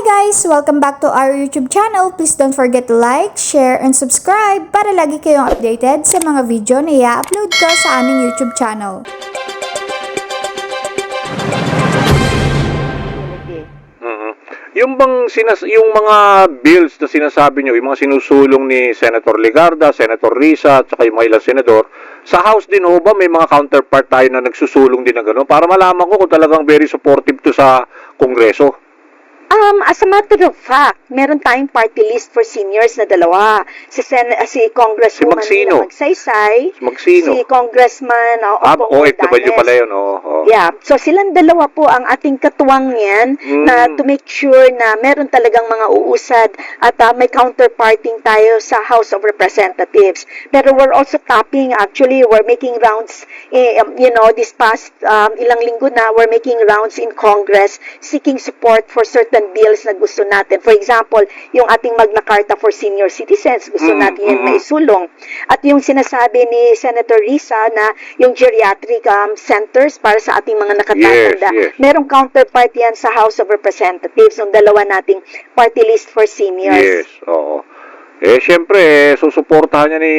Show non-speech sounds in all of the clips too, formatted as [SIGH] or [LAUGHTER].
guys! Welcome back to our YouTube channel. Please don't forget to like, share, and subscribe para lagi kayong updated sa mga video na i-upload ko sa aming YouTube channel. Mhm. Yung bang sinas yung mga bills na sinasabi nyo, yung mga sinusulong ni Senator Legarda, Senator Risa, at saka yung mga ilang senador, sa House din ho ba may mga counterpart tayo na nagsusulong din ng gano'n? Para malaman ko kung talagang very supportive to sa Kongreso. Um, as a matter of fact, meron tayong party list for seniors na dalawa. Si, Sen- uh, si Congresswoman Si Magsino. Magsaysay, Si Magsino. si Congressman uh, Ah, Opong OFW pala yun, oo. oo. Yeah. So silang dalawa po ang ating katuwang yan Mm. na to make sure na meron talagang mga uusad at uh, may counterparting tayo sa House of Representatives. Pero we're also tapping, actually, we're making rounds, eh, um, you know, this past um, ilang linggo na, we're making rounds in Congress seeking support for certain bills na gusto natin. For example, yung ating Magna Carta for senior citizens, gusto Mm, natin yan mm. maisulong. At yung sinasabi ni Senator Risa na yung geriatric um, centers para sa ating mga nakatatanda, Yes, yes. merong counterpart yan sa House of Representatives, yung dalawa nating party list for seniors. Yes, oo. Eh, syempre, eh, susuportahan niya ni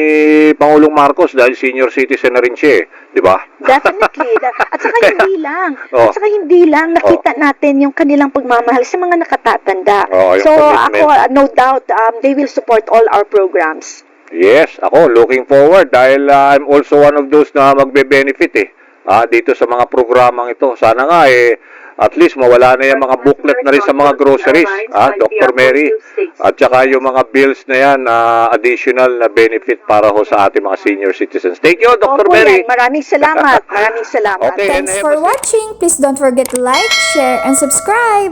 Pangulong Marcos dahil senior citizen na rin siya eh. Di ba? [LAUGHS] Definitely. At saka [LAUGHS] hindi lang. Oh. At saka hindi lang. Nakita natin yung kanilang pagmamahal sa mga nakatatanda. Oh, so, commitment. ako, uh, no doubt, um, they will support all our programs. Yes, ako looking forward dahil uh, I'm also one of those na magbe-benefit eh. Ah, dito sa mga programang ito. Sana nga eh at least mawala na yung mga booklet na rin sa mga groceries, ah, Dr. Mary. At saka yung mga bills na yan, ah, additional na benefit para ho sa ating mga senior citizens. Thank you, Dr. Opo, Mary. yan. Maraming salamat. [LAUGHS] Maraming salamat. Okay. Thanks for watching! Please don't forget to like, share, and subscribe!